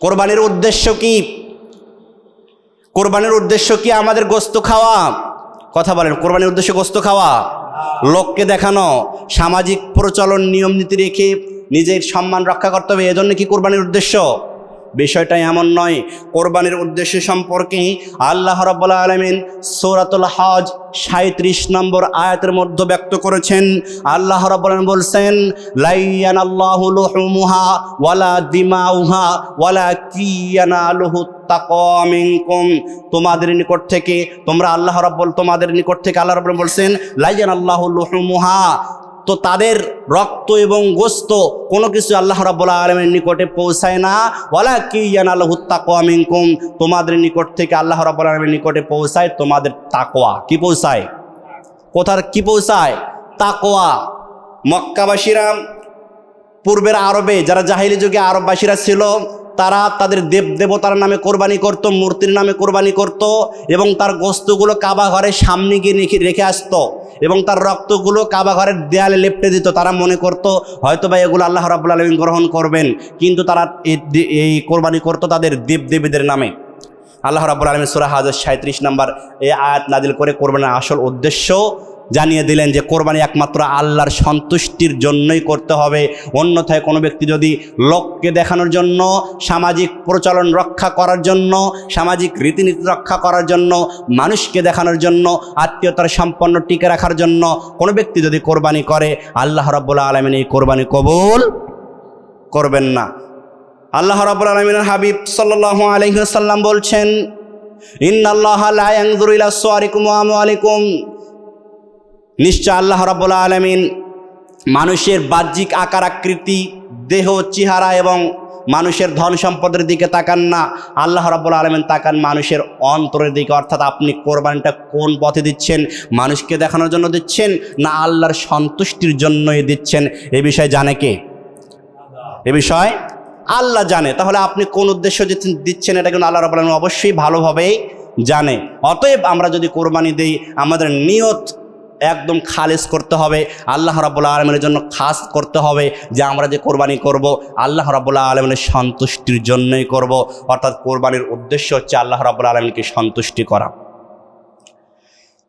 কোরবানির উদ্দেশ্য কি? কোরবানির উদ্দেশ্য কি আমাদের গোস্ত খাওয়া? কথা বলেন, কোরবানির উদ্দেশ্য গোস্ত খাওয়া? লোককে দেখানো, সামাজিক প্রচলন নিয়ম নীতি রেখে নিজের সম্মান রক্ষা করতে হবে, এজন্য কি কোরবানির উদ্দেশ্য? বিষয়টা এমন নয়। কোরবানির উদ্দেশ্য সম্পর্কে আল্লাহ রাব্বুল আলামিন সূরাতুল হজ সাঁত্রিশ নম্বর আয়াতের মধ্যে ব্যক্ত করেছেন। আল্লাহ রাব্বুল বলছেন ওয়ালা ওয়ালা তোমাদের নিকট থেকে তোমরা আল্লাহ রাব্বুল, তোমাদের নিকট থেকে আল্লাহ রাব্বুল বলছেন, লাইয়ানাল্লাহু লুহুমুহা তো তাদের রক্ত এবং গোস্ত কোনো কিছু আল্লাহ রাব্বুল আলমের নিকটে পৌঁছায় না। ওয়ালা কি তাকোয়া মিনকুম। তোমাদের নিকট থেকে আল্লাহ রাব্বুল আলমের নিকটে পৌঁছায় তোমাদের তাকোয়া কি পৌঁছায়? কোথার কি পৌঁছায়? তাকোয়া মক্কাবাসীরা, পূর্বের আরবে, যারা জাহিলি যুগে আরববাসীরা ছিল তারা তাদের দেব দেবতার নামে কোরবানি করত, মূর্তির নামে কোরবানি করত এবং তার গোস্তগুলো কাবা ঘরের সামনে গিয়ে রেখে রেখে আসতো এবং তার রক্তগুলো কাবা ঘরের দেয়ালে লেপটে দিত। তারা মনে করত, হয়তো বা এগুলো আল্লাহ রাবুল আলমিন গ্রহণ করবেন। কিন্তু তারা এই- কোরবানি করত তাদের দেব দেবীদের নামে। আল্লাহ রাবুল আলমিন সুরা হাজার সাঁত্রিশ নাম্বার এই আয়াত নাজিল করে কোরবানির আসল উদ্দেশ্য জানিয়ে দিলেন যে কোরবানি একমাত্র আল্লাহর সন্তুষ্টির জন্যই করতে হবে। অন্যথায় কোনো ব্যক্তি যদি লোককে দেখানোর জন্য, সামাজিক প্রচলন রক্ষা করার জন্য, সামাজিক রীতিনীতি রক্ষা করার জন্য, মানুষকে দেখানোর জন্য, আত্মীয়তার সম্পন্ন টিকে রাখার জন্য কোনো ব্যক্তি যদি কোরবানি করে, আল্লাহ রাব্বুল আলমিন এই কোরবানি কবুল করবেন না। আল্লাহ রাব্বুল আলামিনের হাবিব সাল্লাল্লাহু আলাইহি ওয়াসাল্লাম বলছেন, ইন্নাল্লাহা লা নিশ্চয় আল্লাহ রাব্বুল আলামিন মানুষের বাহ্যিক আকার, আকৃতি, দেহ, চেহারা এবং মানুষের ধন সম্পদের দিকে তাকান না। আল্লাহ রাব্বুল আলমিন তাকান মানুষের অন্তরের দিকে। অর্থাৎ আপনি কোরবানিটা কোন পথে দিচ্ছেন? মানুষকে দেখানোর জন্য দিচ্ছেন না আল্লাহর সন্তুষ্টির জন্যই দিচ্ছেন? এ বিষয়ে জানে কে? এ বিষয় আল্লাহ জানে। তাহলে আপনি কোন উদ্দেশ্য দিচ্ছেন- দিচ্ছেন এটা কিন্তু আল্লাহ রাবুল আলম অবশ্যই ভালোভাবেই জানে। অতএব আমরা যদি কোরবানি দিই, আমাদের নিয়ত একদম খালেজ করতে হবে। আল্লাহ রাবুল্লাহ আলমের জন্য খাস করতে হবে যে আমরা যে কোরবানি করব, আল্লাহ রাবুল্লাহ আলমের সন্তুষ্টির জন্যই করব। অর্থাৎ কোরবানির উদ্দেশ্য হচ্ছে আল্লাহ রাবুল্লাহ আলমকে সন্তুষ্টি করা।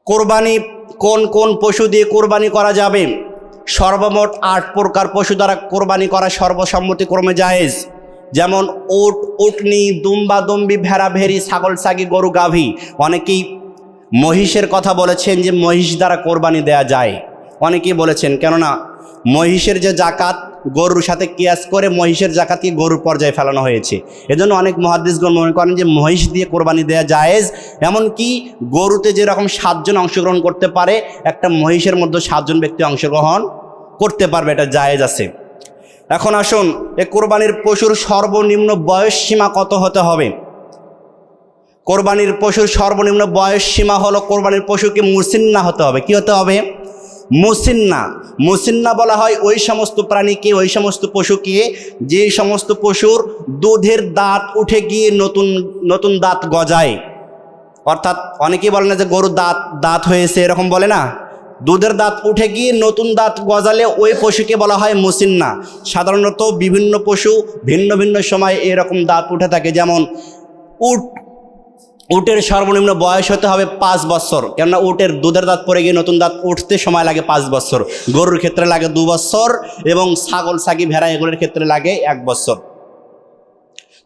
কোরবানি কোন কোন পশু দিয়ে কোরবানি করা যাবে? সর্বমোট আট প্রকার পশু দ্বারা কোরবানি করা সর্বসম্মতিক্রমে জায়েজ। যেমন ওট, উটনি, দুম্বা, দুম্বি ভেড়া ভেড়ি ছাগল, ছাগি, গরু, গাভী। অনেকেই মহিষের কথা বলেছেন যে মহিষ দ্বারা কোরবানি দেয়া যায়। অনেকেই বলেছেন, কেননা মহিষের যে জাকাত, গরুর সাথে কিয়াস করে মহিষের জাকাতকে গরুর পর্যায়ে ফেলানো হয়েছে। এজন্য অনেক মহাদিসগণ মনে করেন যে মহিষ দিয়ে কোরবানি দেওয়া জায়েজ, এমনকি গরুতে যেরকম সাতজন অংশগ্রহণ করতে পারে, একটা মহিষের মধ্যে সাতজন ব্যক্তি অংশগ্রহণ করতে পারবে, এটা জায়েজ আছে। এখন আসুন, এ কোরবানির পশুর সর্বনিম্ন বয়স সীমা কত হতে হবে? কোরবানির পশুর সর্বনিম্ন বয়স সীমা হলো কোরবানির পশুকে মুসিন্না হতে হবে। কি হতে হবে? মুসিন্না। মুসিন্না বলা হয় ওই সমস্ত প্রাণীকে, ওই সমস্ত পশুকে, যে সমস্ত পশুর দুধের দাঁত উঠে গিয়ে নতুন নতুন দাঁত গজায়। অর্থাৎ অনেকেই বলে না যে গরুর দাঁত দাঁত হয়েছে, এরকম বলে না। দুধের দাঁত উঠে গিয়ে নতুন দাঁত গজালে ওই পশুকে বলা হয় মুসিন্না। সাধারণত বিভিন্ন পশু ভিন্ন ভিন্ন সময় এরকম দাঁত উঠে থাকে। যেমন উট উটের সর্বনিম্ন বয়স হতে হবে পাঁচ বছর। কেননা উটের দুধের দাঁত পড়ে গিয়ে নতুন দাঁত উঠতে সময় লাগে পাঁচ বছর। গরুর ক্ষেত্রে লাগে দু বছর এবং ছাগল ছাগি ভেড়া এগুলোর ক্ষেত্রে লাগে এক বছর।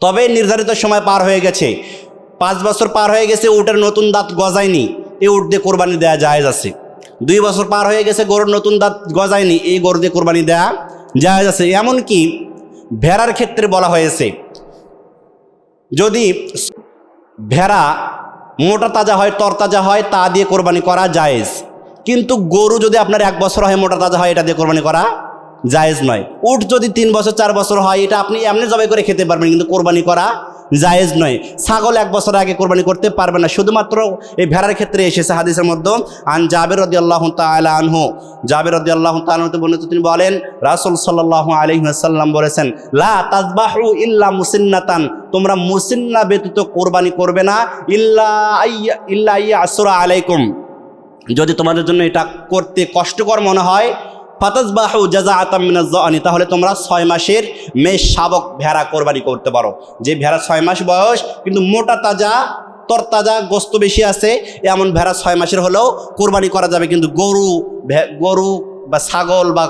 তবে নির্ধারিত সময় পার হয়ে গেছে। পাঁচ বছর পার হয়ে গেছে, উটের নতুন দাঁত গজায়নি। এই উট দিয়ে কোরবানি দেওয়া জায়েজ আছে। দুই বছর পার হয়ে গেছে, গরুর নতুন দাঁত গজায়নি। এই গরু দিয়ে কোরবানি দেওয়া জায়েজ আছে। এমনকি ভেড়ার ক্ষেত্রে বলা হয়েছে, যদি ভেড়া মোটা তাজা হয়, তরতাজা হয়, তা দিয়ে কোরবানি করা জায়েজ। কিন্তু গরু যদি আপনার এক বছর হয় মোটা তাজা হয়, এটা দিয়ে কোরবানি করা জায়েজ নয়। উট যদি তিন বছর, চার বছর হয়, এটা আপনি এমনি জবাই করে খেতে পারবেন, কিন্তু কোরবানি করা জায়েজ নয়। ছাগল এক বছর আগে কোরবানি করতে পারবে না। শুধুমাত্র এই ভেড়ার ক্ষেত্রে এসেছে হাদিসের মধ্যে, আন জাবের রদি আল্লাহ তালা আনহু। জাবের রদি আল্লাহ বর্ণিত, তিনি বলেন, রাসুল সাল্লাহ আলহিহাসাল্লাম বলেছেন, লা ইল্লা মুসিন্নাতান। তোমরা মুসিন্না ব্যতীত কোরবানি করবে না, ইল্লা ইল্লা আসরা আলাইকুম। যদি তোমাদের জন্য এটা করতে কষ্টকর মনে হয় ফাতাজবাহু জাজা আতামিনাজ্জানি তাহলে তোমরা ছয় মাসের মেষ শাবক ভেড়া কোরবানি করতে পারো। যে ভেড়া ছয় মাস বয়স, কিন্তু মোটা তাজা, তরতাজা, গোস্ত বেশি আছে, এমন ভেড়া ছয় মাসের হলেও কোরবানি করা যাবে। কিন্তু গরু গরু বা ছাগল বা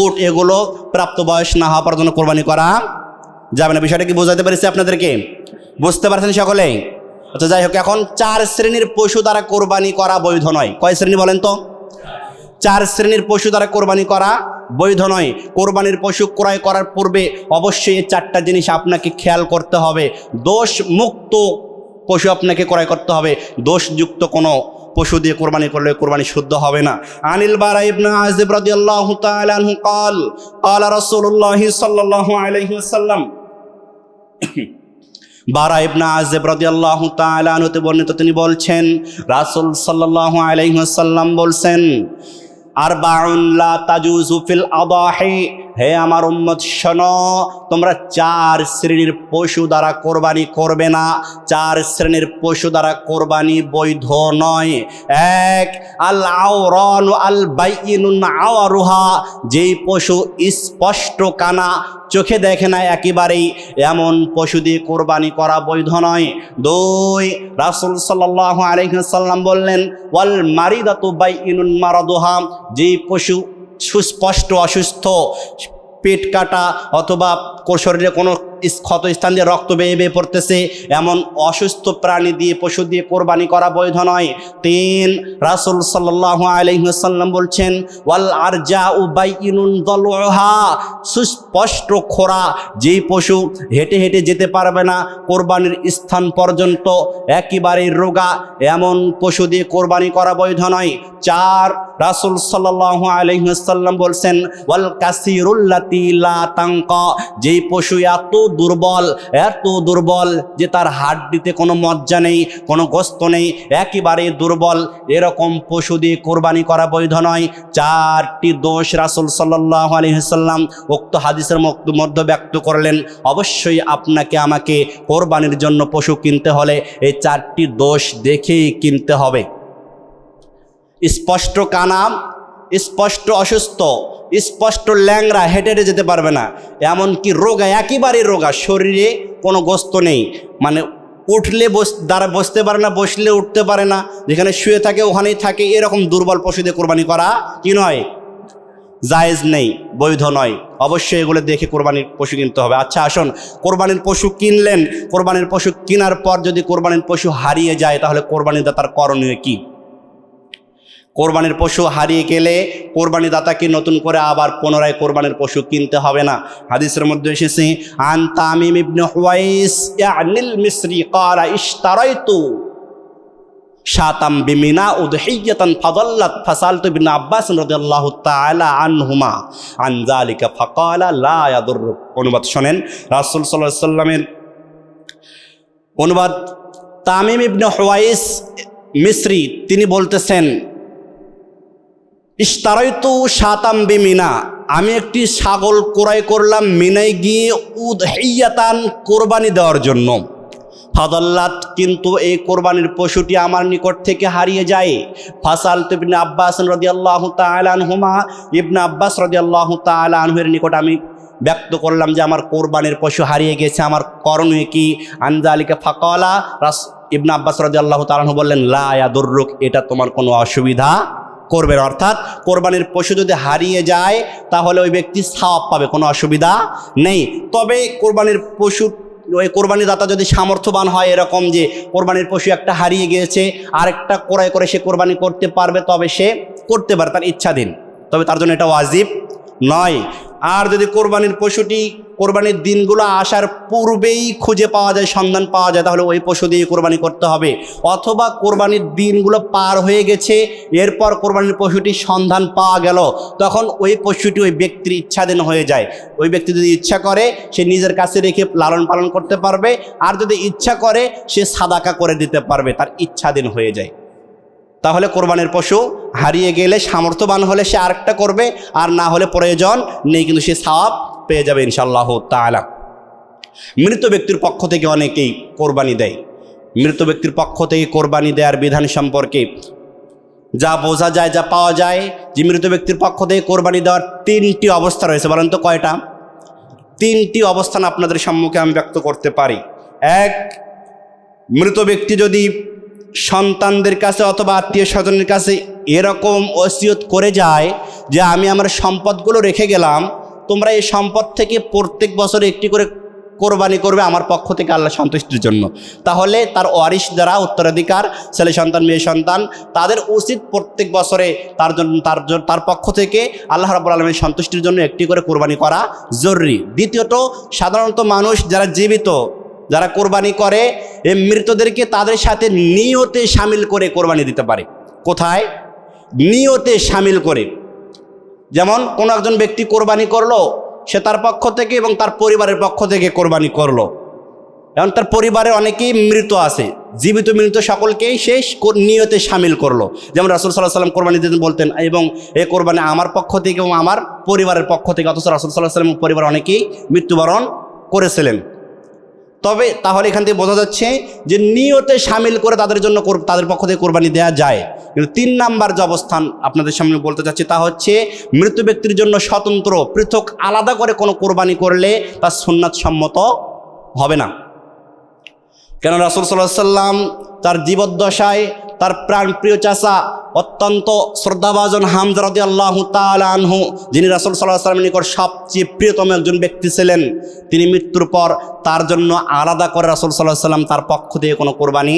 উট, এগুলো প্রাপ্ত বয়স না হওয়া পর্যন্ত কোরবানি করা যাবে না। বিষয়টা কি বোঝাতে পেরেছি আপনাদেরকে? বুঝতে পারছেন সকলে আচ্ছা যাই হোক, এখন চার শ্রেণির পশু দ্বারা কোরবানি করা বৈধ নয়। কয় শ্রেণি বলেন তো? চার শ্রেণীর পশু দ্বারা কোরবানি করা বৈধ নয় কোরবানির পশু ক্রয় করার পূর্বে অবশ্যই এই চারটা জিনিস আপনাকে খেয়াল করতে হবে দোষ মুক্ত পশু আপনাকে ক্রয় করতে হবে দোষযুক্ত কোনো পশু দিয়ে কোরবানি করলে কোরবানি শুদ্ধ হবে না আনিল বারা ইবনে আযিব রাদিয়াল্লাহু তাআলা আনহু قال قال رسول الله صلى الله عليه وسلم বারা ইবনা আজেব রাদিয়াল্লাহু তাআলা আনহুতে বর্ণিত তিনি বলছেন রাসূল সাল্লাল্লাহু আলাইহি ওয়াসাল্লাম বলছেন আরবাউন লা তাজুজু ফিল আদাহি হে আমার উম্মত, শোনো, তোমরা চার শ্রেণির পশু দ্বারা কোরবানি করবে না। চার শ্রেণির পশু দ্বারা কোরবানি বৈধ নয়। এক আল আওরন আল বাইনুন আওয়ারুহা, যেই পশু স্পষ্ট কানা, চোখে দেখে না একেবারেই, এমন পশু দিয়ে কোরবানি করা বৈধ নয়। দুই, রাসুল সাল্লাহ আলহিহাল্লাম বললেন ওয়াল মারিদাতু বাই ইনুন মারাদোহা, যেই পশু সুস্পষ্ট অসুস্থ পেট কাটা অথবা শরীরে কোনো ক্ষত স্থান দিয়ে রক্ত বেয়ে বেয়ে পড়তেছে। এমন অসুস্থ প্রাণী দিয়ে, পশু দিয়ে কোরবানি করা বৈধ নয়। তিন, রাসুল সাল্লাহ আলহিহাল্লাম বলছেন, ওয়াল আরজা উ বাই ইনুন দলহা সুস্পষ্ট খোরা, যেই পশু হেঁটে হেঁটে যেতে পারবে না, কোরবানির স্থান পর্যন্ত একেবারেই রোগা, এমন পশু দিয়ে কোরবানি করা বৈধ নয়। চার, রাসুল সাল্লাহ আলহিহাল্লাম বলছেন, ওয়াল কাসিরুল্লাতি লা তাঙ্কা যেই পশু এত দুর্বল, এত দুর্বল যে তার হাড্ডিতে কোনো মজ্জা নেই, কোনো গোস্ত নেই, একেবারে দুর্বল। এরকম পশু দিয়ে কোরবানি করা বৈধ নয়। চারটি দোষ রাসুল সাল্লাহ আলহিহাল্লাম উক্ত হাদিসের মধ্যে ব্যক্ত করলেন। অবশ্যই আপনাকে আমাকে কোরবানির জন্য পশু কিনতে হলে এই চারটি দোষ দেখেই কিনতে হবে। স্পষ্ট কানাম স্পষ্ট অসুস্থ স্পষ্ট ল্যাংরা হেঁটে হেঁটে যেতে পারবে না। এমনকি রোগা একেবারে রোগা, শরীরে কোনো গোস্ত নেই। মানে উঠলে বস, দ্বারা বসতে পারে না, বসলে উঠতে পারে না। যেখানে শুয়ে থাকে ওখানেই থাকে। এরকম দুর্বল পশুদের কোরবানি করা কি নয়? জায়েজ নেই, বৈধ নয়। অবশ্যই এগুলো দেখে কোরবানির পশু কিনতে হবে। আচ্ছা আসুন। কোরবানির পশু কিনলেন। কোরবানির পশু কেনার পর যদি কোরবানির পশু হারিয়ে যায়, তাহলে কোরবানির দাতার করণীয় কি? কোরবানির পশু হারিয়ে গেলে কোরবানি দাতাকে নতুন করে আবার পুনরায় কোরবানির পশু কিনতে হবে না। হাদিসের মধ্যে এসেছে, আন তামিম ইবনে হুয়াইস ইয়ানিল মিসরি ক্বালা ইশতারাইতু শাতাম বিমিনা উদহিয়াতান ফাদাল্লাত ফাসালতু ইবনে আব্বাস রাদিয়াল্লাহু তাআলা আনহুমা আন যালিকা ফাকালা লা ইয়াদুররু অনুবাদ শুনেন, রাসূল সাল্লাল্লাহু আলাইহি সাল্লামের অনুবাদ তামিম ইবনে হুয়াইস মিসরি, তিনি বলতেছেন ইস্তারাইতু শাতাম বিমিনা। আমি একটি ছাগল ক্রয় করলাম মিনায় গিয়ে উদহিয়াতান কোরবানি দেওয়ার জন্য। ফাদল্লাত, কিন্তু এই কোরবানির পশুটি আমার নিকট থেকে হারিয়ে যায়। ফাসাল ইবনে আব্বাস রদিয়াল্লাহ তালানহুমা ইবনে আব্বাস রদিয়াল্লাহ তালানহুয়ের নিকট আমি ব্যক্ত করলাম যে আমার কোরবানির পশু হারিয়ে গেছে, আমার করণীয় কি? আনজালিকে ফাকলা, রাস ইবনে আব্বাস রদিয়াল্লাহ তালানহু বললেন, লা ইয়াদুররুক, এটা তোমার কোনো অসুবিধা করবেন। অর্থাৎ কোরবানির পশু যদি হারিয়ে যায়, তাহলে ওই ব্যক্তি সাওয়াব পাবে, কোনো অসুবিধা নেই। তবে কোরবানির পশু, ওই কোরবানি দাতা যদি সামর্থ্যবান হয়, এরকম যে কোরবানির পশু একটা হারিয়ে গিয়েছে, আরেকটা ক্রয় করে সে কোরবানি করতে পারবে, তবে সে করতে পারে, তার ইচ্ছাধীন। তবে তার জন্য এটা ওয়াজিব নয়। আর যদি কোরবানির পশুটি কোরবানির দিনগুলো আসার পূর্বেই খুঁজে পাওয়া যায়, সন্ধান পাওয়া যায়, তাহলে ওই পশু দিয়ে কোরবানি করতে হবে। অথবা কোরবানির দিনগুলো পার হয়ে গেছে, এরপর কোরবানির পশুটি সন্ধান পাওয়া গেল, তখন ওই পশুটি ওই ব্যক্তির ইচ্ছাধীন হয়ে যায়। ওই ব্যক্তি যদি ইচ্ছা করে, সে নিজের কাছে রেখে লালন পালন করতে পারবে, আর যদি ইচ্ছা করে, সে সাদাকা করে দিতে পারবে, তার ইচ্ছাধীন হয়ে যায়। তাহলে কোরবানির পশু হারিয়ে গেলে সামর্থ্যবান হলে সে আরেকটা করবে, আর না হলে প্রয়োজন নেই, কিন্তু সে সাওয়াব পেয়ে যাবে ইনশাল্লাহ তাআলা। মৃত ব্যক্তির পক্ষ থেকে অনেকেই কোরবানি দেয়। মৃত ব্যক্তির পক্ষ থেকে কোরবানি দেওয়ার বিধান সম্পর্কে যা বোঝা যায়, যা পাওয়া যায়, যে মৃত ব্যক্তির পক্ষ থেকে কোরবানি দেওয়ার তিনটি অবস্থা রয়েছে। বলেন তো কয়টা? তিনটি অবস্থান আপনাদের সম্মুখে আমি ব্যক্ত করতে পারি। এক, মৃত ব্যক্তি যদি সন্তানদের কাছে অথবা আত্মীয় স্বজনের কাছে এরকম ওসিয়ত করে যায় যে আমি আমার সম্পদগুলো রেখে গেলাম, তোমরা এই সম্পদ থেকে প্রত্যেক বছর একটি করে কোরবানি করবে আমার পক্ষ থেকে আল্লাহ সন্তুষ্টির জন্য। তাহলে তার ওয়ারিশ দ্বারা উত্তরাধিকার, ছেলে সন্তান, মেয়ে সন্তান, তাদের উচিত প্রত্যেক বছরে তার জন্য, তার তার পক্ষ থেকে আল্লাহ রাবুল আলমীর সন্তুষ্টির জন্য একটি করে কোরবানি করা জরুরি। দ্বিতীয়ত, সাধারণত মানুষ যারা জীবিত যারা কোরবানি করে এই মৃতদেরকে তাদের সাথে নিয়তে সামিল করে কোরবানি দিতে পারে। কোথায়? নিয়তে সামিল করে। যেমন কোনো একজন ব্যক্তি কোরবানি করল, সে তার পক্ষ থেকে এবং তার পরিবারের পক্ষ থেকে কোরবানি করল। এবং তার পরিবারে অনেকেই মৃত আছে, জীবিত মৃত সকলকেই সে নিয়তে সামিল করল। যেমন রাসুল সাল্লাহ সাল্লাম কোরবানি দিতেন বলতেন, এবং এই কোরবানি আমার পক্ষ থেকে এবং আমার পরিবারের পক্ষ থেকে, অথচ রাসুল সাল্লাহ সাল্লাম পরিবার অনেকেই মৃত্যুবরণ করেছিলেন। তবে তাহলে এখান থেকে বোঝা যাচ্ছে যে নিয়তে সামিল করে তাদের জন্য তাদের পক্ষ থেকে কোরবানি দেওয়া যায়। কিন্তু তিন নাম্বার যে অবস্থান আপনাদের সামনে বলতে চাচ্ছি তা হচ্ছে মৃত্যু ব্যক্তির জন্য স্বতন্ত্র, পৃথক, আলাদা করে কোনো কোরবানি করলে তা সুন্নাত সম্মত হবে না। কেন রাসুল সাল্লাহ সাল্লাম তার জীবদ্দশায় তার প্রাণপ্রিয় চাষা অত্যন্ত শ্রদ্ধাভাজন হামজরদি আল্লাহ আনহু, যিনি রাসুল সাল্লাহ সাল্লামের নিকট সবচেয়ে প্রিয়তম একজন ব্যক্তি ছিলেন। তিনি মৃত্যুর পর তার জন্য আলাদা করে রাসুল সাল্লাহ সাল্লাম তার পক্ষ থেকে কোনো কোরবানি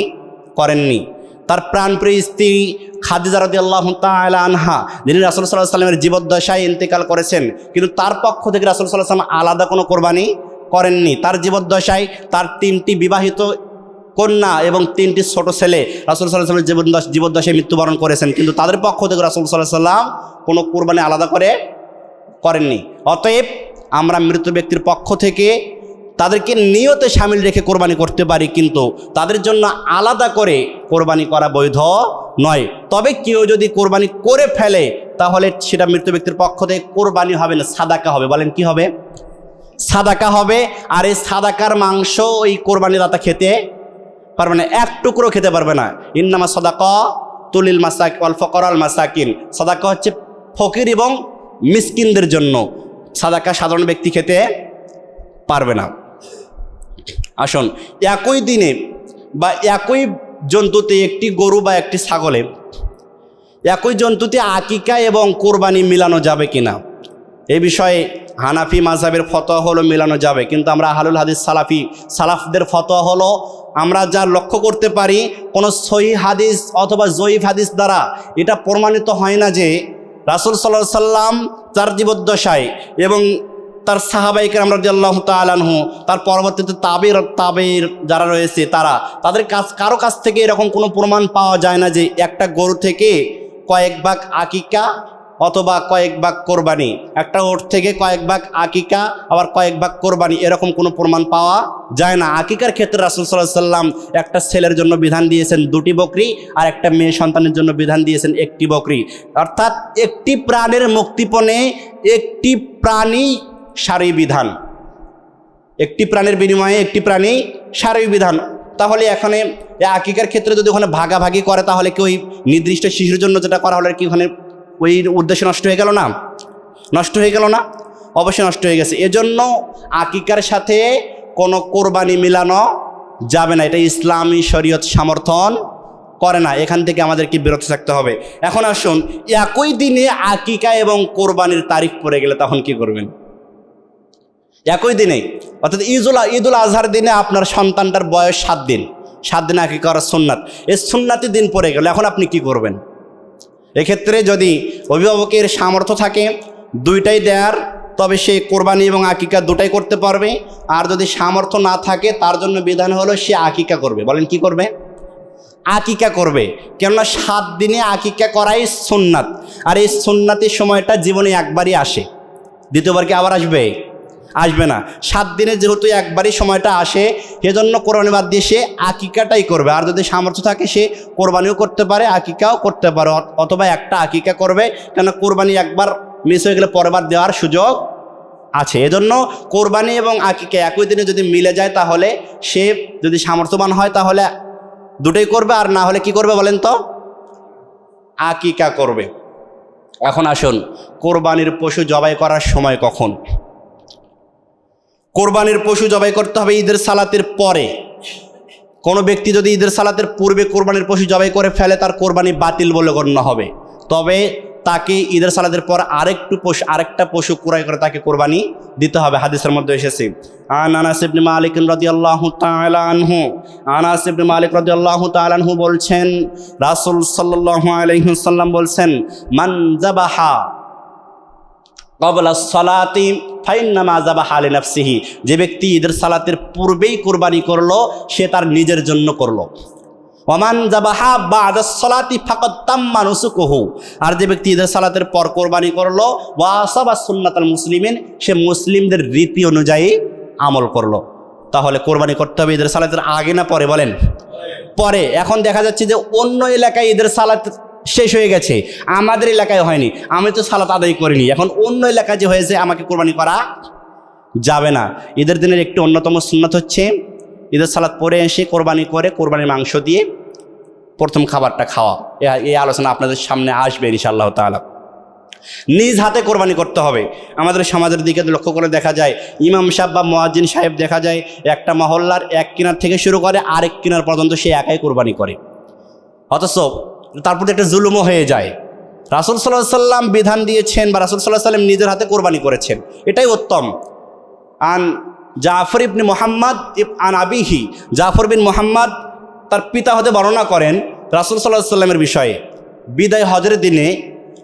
করেননি। তার প্রাণপ্রিয় স্ত্রী খাদিজা রদি আল্লাহ আনহা, যিনি রাসুল সাল্লাহ সাল্লামের জীবদ্দশায় ইন্তেকাল করেছেন, কিন্তু তার পক্ষ থেকে রাসুল সাল্লাহ সাল্লাম আলাদা কোনো কোরবানি করেননি। তার জীবদ্দশায় তার তিনটি বিবাহিত কন্যা এবং তিনটি ছোট ছেলে। রাসুল সাল্লাহ সাল্লামের জীবনদশ জীবদ্দশায় মৃত্যুবরণ করেছেন। কিন্তু তাদের পক্ষ থেকে রাসুল সাল্লাহ সাল্লাম কোনো কোরবানি আলাদা করে করেননি। অতএব আমরা মৃত ব্যক্তির পক্ষ থেকে তাদেরকে নিয়তে সামিল রেখে কোরবানি করতে পারি, কিন্তু তাদের জন্য আলাদা করে কোরবানি করা বৈধ নয়। তবে কেউ যদি কোরবানি করে ফেলে, তাহলে সেটা মৃত ব্যক্তির পক্ষ থেকে কোরবানি হবে না, সাদাকা হবে। বলেন কি হবে? সাদাকা হবে। আর এই সাদাকার মাংস ওই কোরবানি দাতা খেতে পারবে না, এক টুকরো খেতে পারবে না। ইন্নামা সদাকা তুলিল মাসাক অল ফকরাল মাসাকিন। সাদাকা হচ্ছে ফকির এবং মিসকিনদের জন্য। সাদাকা সাধারণ ব্যক্তি খেতে পারবে না। আসুন, একই দিনে বা একই জন্তুতে একটি গরু বা একটি ছাগলে একই জন্তুতে আকিকা এবং কোরবানি মিলানো যাবে কিনা? এই বিষয়ে হানাফি মাঝাবের ফতোয়া হলো মেলানো যাবে। কিন্তু আমরা আহলুল হাদিস সালাফি সালাফদের ফতোয়া হলো আমরা যা লক্ষ্য করতে পারি, কোনো সহি হাদিস অথবা জয়ীফ হাদিস দ্বারা এটা প্রমাণিত হয় না যে রাসুল সাল্লাহ সাল্লাম তার জীবদ্দশায় এবং তার সাহাবাইকে আমরা আল্লাহ তালানহু তার পরবর্তীতে তাবের তাবের যারা রয়েছে তারা, তাদের কাছ, কারও কাছ থেকে এরকম কোনো প্রমাণ পাওয়া যায় না যে একটা গরু থেকে কয়েক ভাগ আকিকা অথবা কয়েক ভাগ কোরবানি। একটা ওট থেকে কয়েক ভাগ আকিকা, আবার কয়েক ভাগ কোরবানি। এরকম কোনো প্রমাণ পাওয়া যায় না। আকিকার ক্ষেত্রে রাসুল সাল্লাহ সাল্লাম একটা ছেলের জন্য বিধান দিয়েছেন দুটি বকরি আর একটা মেয়ে সন্তানের জন্য বিধান দিয়েছেন একটি বকরি। অর্থাৎ একটি প্রাণের মুক্তিপণে একটি প্রাণী সারি বিধান। একটি প্রাণের বিনিময়ে একটি প্রাণী সারি বিধান। তাহলে এখানে আকিকার ক্ষেত্রে যদি ওখানে ভাগাভাগি করে, তাহলে কি ওই নির্দিষ্ট শিশুর জন্য যেটা করা হলে কি ওখানে ওই উদ্দেশ্য নষ্ট হয়ে গেল না? নষ্ট হয়ে গেল না? অবশ্যই নষ্ট হয়ে গেছে। এজন্য আকিকার সাথে কোনো কোরবানি মিলানো যাবে না। এটা ইসলামী শরীয়ত সমর্থন করে না। এখান থেকে আমাদেরকে বিরত থাকতে হবে। এখন আসুন, একই দিনে আকিকা এবং কোরবানির তারিখ পড়ে গেলে তখন কি করবেন? একই দিনে। অর্থাৎ ঈদুল ঈদুল আজহার দিনে আপনার সন্তানটার বয়স সাত দিন। সাত দিন আকিকা করার সুন্নাত। এই সুন্নাতি দিন পড়ে গেল। এখন আপনি কি করবেন? এক্ষেত্রে যদি অভিভাবকের সামর্থ্য থাকে, দুইটাই দেয়ার, তবে সে কোরবানি এবং আকিকা দুটাই করতে পারবে। আর যদি সামর্থ্য না থাকে, তার জন্য বিধান হলো সে আকিকা করবে। বলেন কি করবে? আকিকা করবে। কেননা সাত দিনে আকিকা করাই সুন্নাত। আর এই সুন্নাতের সময়টা জীবনে একবারই আসে। দ্বিতীয়বার কি আবার আসবে? আসবে না। সাত দিনে যেহেতু একবারই সময়টা আসে, সেজন্য কোরবানি বাদ দিয়ে সে আকিকাটাই করবে। আর যদি সামর্থ্য থাকে, সে কোরবানিও করতে পারে, আকিকাও করতে পারে। অথবা একটা আকিকা করবে কেন কোরবানি একবার মিস হয়ে গেলে পরেরবার দেওয়ার সুযোগ আছে। এজন্য কোরবানি এবং আকিকা একই দিনে যদি মিলে যায়, তাহলে সে যদি সামর্থ্যবান হয়, তাহলে দুটোই করবে। আর না হলে কি করবে বলেন তো? আকিকা করবে। এখন আসুন, কোরবানির পশু জবাই করার সময় কখন? কোরবানির পশু জবাই করতে হবে ঈদের সালাতের পরে। কোনো ব্যক্তি যদি ঈদের সালাতের পূর্বে কোরবানির পশু জবাই করে ফেলে, তার কোরবানি বাতিল বলে গণ্য হবে। তবে তাকে ঈদের সালাতের পর আরেকটু পশু, আরেকটা পশু ক্রয় করে তাকে কোরবানি দিতে হবে। হাদিসের মধ্যে এসেছে, আন আনাস ইবনে মালিক রাদিয়াল্লাহু তাআলা আনহু। আনাস ইবনে মালিক রাদিয়াল্লাহু তাআলা আনহু বলছেন, রাসূল সাল্লাল্লাহু আলাইহি বলছেন, মান যাবাহা কবলা সলাতি ফাইন্নামা যাবাহা আলি নাফসিহি যে ব্যক্তি ঈদের সালাতের পূর্বেই কোরবানি করল, সে তার নিজের জন্য করল। ওমান জাবাহা বা আদাস সলাতি ফাকত তাম্মা নুসুকুহু। আর যে ব্যক্তি ঈদের সালাতের পর কোরবানি করল, ওয়াসাবা সুন্নাতাল মুসলিমিন, সে মুসলিমদের রীতি অনুযায়ী আমল করল। তাহলে কোরবানি করতে হবে ঈদের সালাতের আগে না পরে বলেন? পরে। এখন দেখা যাচ্ছে যে অন্য এলাকায় ঈদের সালাত শেষ হয়ে গেছে। আমাদের এলাকায় হয়নি। আমি তো সালাত আদায় করিনি। এখন অন্য এলাকায় যে হয়েছে, আমাকে কোরবানি করা যাবে না। ঈদের দিনের একটি অন্যতম সুন্নত হচ্ছে, ঈদের সালাদ পরে এসে কোরবানি করে, কোরবানির মাংস দিয়ে প্রথম খাবারটা খাওয়া। এই আলোচনা আপনাদের সামনে আসবে ইনশাআল্লাহ তাআলা। নিজ হাতে কোরবানি করতে হবে। আমাদের সমাজের দিকে লক্ষ্য করে দেখা যায়, ইমাম সাহেব বা মোয়াজ্জিন সাহেব দেখা যায়, একটা মহল্লার এক কিনার থেকে শুরু করে আরেক কিনার পর্যন্ত সে একাই কোরবানি করে। অথচ তার প্রতি একটা জুলুমও হয়ে যায়। রাসুল সাল্লাহ সাল্লাম বিধান দিয়েছেন বা রাসুল সাল্লাহ সাল্লাম নিজের হাতে কোরবানি করেছেন। এটাই উত্তম। আন জাফর ইবনে মোহাম্মদ আন আবিহি, জাফর বিন মোহাম্মদ তার পিতা হতে বর্ণনা করেন রাসুল সাল্লাহ সাল্লামের বিষয়ে। বিদায় হজরের দিনে,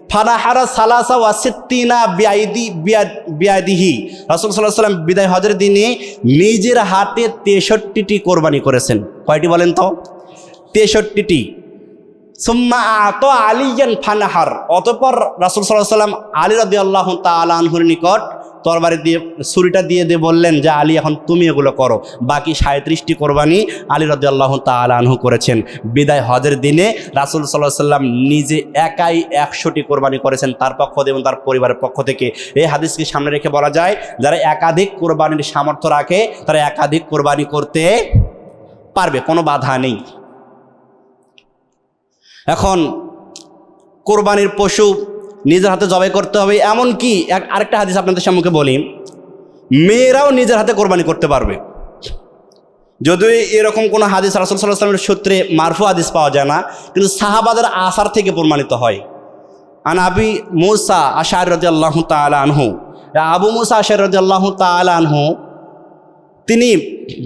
ফানাহারা সালাসা ওয়াসিদ্দিনা বিআইদি বিয়াদিহি রাসুল সাল্লাহ সাল্লাম বিদায় হজরের দিনে নিজের হাতে তেষট্টিটি কোরবানি করেছেন। কয়টি বলেন তো? তেষট্টিটি। সুম্মা আত আলিয়ান ফানাহার। অতপর রাসুল সাল্লাহ সাল্লাম আলী রদি আল্লাহ তালানহুর নিকট তরবারি দিয়ে, ছুরিটা দিয়ে দিয়ে বললেন, যে আলী, এখন তুমি এগুলো করো। বাকি সাঁত্রিশটি কোরবানি আলী রদি আল্লাহ তালানহু করেছেন। বিদায় হজের দিনে রাসুল সাল্লাহ সাল্লাম নিজে একাই একশোটি কোরবানি করেছেন তার পক্ষ থেকে এবং তার পরিবারের পক্ষ থেকে। এই হাদিসকে সামনে রেখে বলা যায়, যারা একাধিক কোরবানির সামর্থ্য রাখে, তারা একাধিক কোরবানি করতে পারবে, কোনো বাধা নেই। এখন কোরবানির পশু নিজের হাতে জবাই করতে হবে এমন কি আরেকটা হাদিস আপনাদের সম্মুখে বলি, মেয়েরাও নিজের হাতে কোরবানি করতে পারবে। যদিও এরকম কোনো হাদিস রাসুল সাল্লাহ সূত্রে মারফু হাদিস পাওয়া যায় না, কিন্তু সাহাবাদের আসার থেকে প্রমাণিত হয়। আন আবি মুসা আশার রদি আল্লাহ আনহু, আবু মুসা আশার রদি আল্লাহ আনহু, তিনি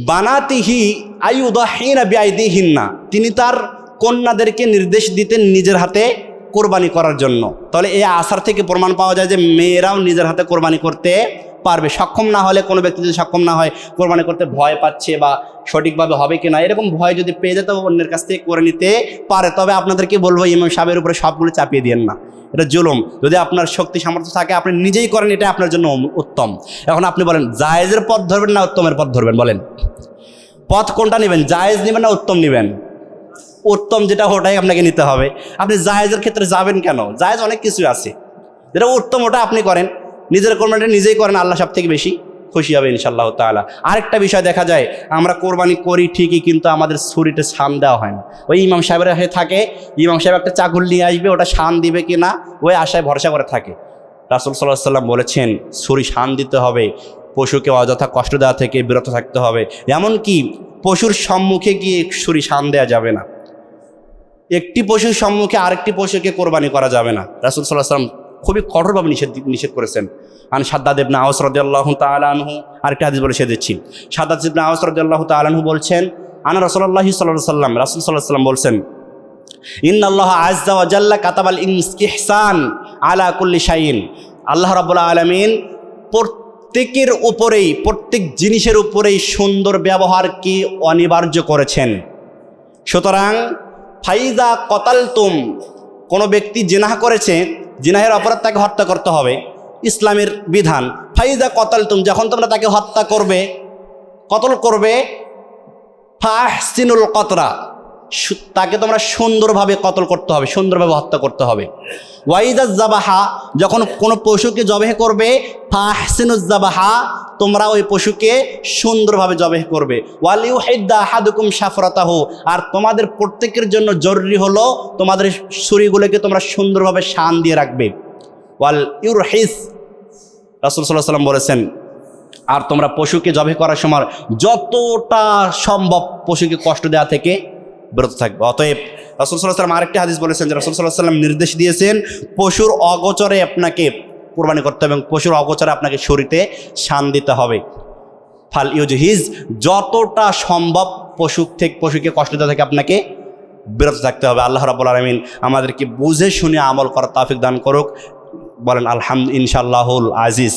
বানাতিহি আয়ুদহীন বিআইদিহীন না তিনি তার কন্যাদেরকে নির্দেশ দিতেন নিজের হাতে কোরবানি করার জন্য। তাহলে এই আশার থেকে প্রমাণ পাওয়া যায় যে মেয়েরাও নিজের হাতে কোরবানি করতে পারবে। সক্ষম না হলে কোনো ব্যক্তি যদি সক্ষম না হয়, কোরবানি করতে ভয় পাচ্ছে বা সঠিকভাবে হবে কি না, এরকম ভয় যদি পেয়ে যেত অন্যের কাছ থেকে করে নিতে পারে। তবে আপনাদেরকে বলব, ইমাম সাহেবের উপরে সবগুলো চাপিয়ে দিয়েন না। এটা জুলুম। যদি আপনার শক্তি সামর্থ্য থাকে, আপনি নিজেই করেন, এটা আপনার জন্য উত্তম। এখন আপনি বলেন, জায়েজের পথ ধরবেন না উত্তমের পথ ধরবেন? বলেন। পথ কোনটা নেবেন? জায়েজ নেবেন না উত্তম নেবেন? উত্তম যেটা ওটাই আপনাকে নিতে হবে। আপনি জায়েজের ক্ষেত্রে যাবেন কেন? জায়েজ অনেক কিছু আছে। যেটা উত্তম ওটা আপনি করেন। নিজের কোরবানিটা নিজেই করেন, আল্লাহ সব থেকে বেশি খুশি হবে ইনশাল্লাহ তাআলা। আরেকটা বিষয় দেখা যায়, আমরা কোরবানি করি ঠিকই কিন্তু আমাদের ছুরিতে সান দেওয়া হয় না। ওই ইমাম সাহেবের হয়ে থাকে, ইমাম সাহেব একটা চাকুল নিয়ে আসবে, ওটা শান দিবে কি না, ওই আশায় ভরসা করে থাকে। রাসুল সাল্লাহ সাল্লাম বলেছেন, ছুরি শান দিতে হবে, পশুকে অযথা কষ্ট দেওয়া থেকে বিরত থাকতে হবে। এমনকি পশুর সম্মুখে গিয়ে ছুরি শান দেওয়া যাবে না। একটি পশুর সম্মুখে আরেকটি পশুকে কোরবানি করা যাবে না। রাসুল সাল্লাহ সাল্লাম খুবই কঠোরভাবে নিষেধ নিষেধ করেছেন। আন সাদ্দাদ ইবনা আউস রাদিয়াল্লাহু তাআলা আনহু, আরেকটা হাদিস বলে সে দিচ্ছি। সাদ্দাদ ইবনা আউস রাদিয়াল্লাহু তাআলা আনহু বলছেন, আনা রাসূলুল্লাহি সাল্লাল্লাহু আলাইহি সাল্লাম রাসূল আলাইহি সাল্লাম বলছেন, ইন্নাল্লাহ আজ্জা ওয়া জাল্লা কাতাবাল ইহসান আলা কুল্লি শাইইন। আল্লাহ রাব্বুল আলামিন প্রত্যেকের উপরেই, প্রত্যেক জিনিসের উপরেই সুন্দর ব্যবহারকে অনিবার্য করেছেন। সুতরাং ফাইজা কতালতুম, কোনো ব্যক্তি জিনাহ করেছে, জিনাহের অপরাধ তাকে হত্যা করতে হবে, ইসলামের বিধান। ফাইজা কতালতুম, যখন তোমরা তাকে হত্যা করবে, কতল করবে? ফাহসিনুল কতরা। তাকে তোমরা সুন্দরভাবে কতল করতে হবে, সুন্দরভাবে হত্যা করতে হবে। ওয়াইদাজ জাবাহা যখন কোনো পশুকে জবেহ করবে ফাহসিনুজ জাবাহা তোমরা ওই পশুকে সুন্দরভাবে জবেহ করবে। ওয়ালিউ হেদ্দা হাদুকুম সাফরতাহু আর তোমাদের প্রত্যেকের জন্য জরুরি হলো তোমাদের ছুরিগুলোকে তোমরা সুন্দরভাবে শান দিয়ে রাখবে। ওয়াল ইউর হিস রাসুল সাল্লাহ সাল্লাম বলেছেন, আর তোমরা পশুকে জবে করার সময় যতটা সম্ভব পশুকে কষ্ট দেওয়া থেকে বিরত থাকবে। অতএব রাসুল সাল্লাহ সাল্লাম আরেকটি হাদিস বলেছেন যে রাসুল সাল্লাহ সাল্লাম নির্দেশ দিয়েছেন, পশুর অগোচরে আপনাকে কোরবানি করতে হবে এবং পশুর অগোচরে আপনাকে শরীরে শান দিতে হবে। ফাল ইউজ হিজ যতটা সম্ভব পশু থেকে, পশুকে কষ্ট থেকে আপনাকে বিরত থাকতে হবে। আল্লাহ রাবুল আলমিন আমাদেরকে বুঝে শুনে আমল করার তাফিক দান করুক। বলেন, আলহামদ ইনশাল্লাহুল আজিজ।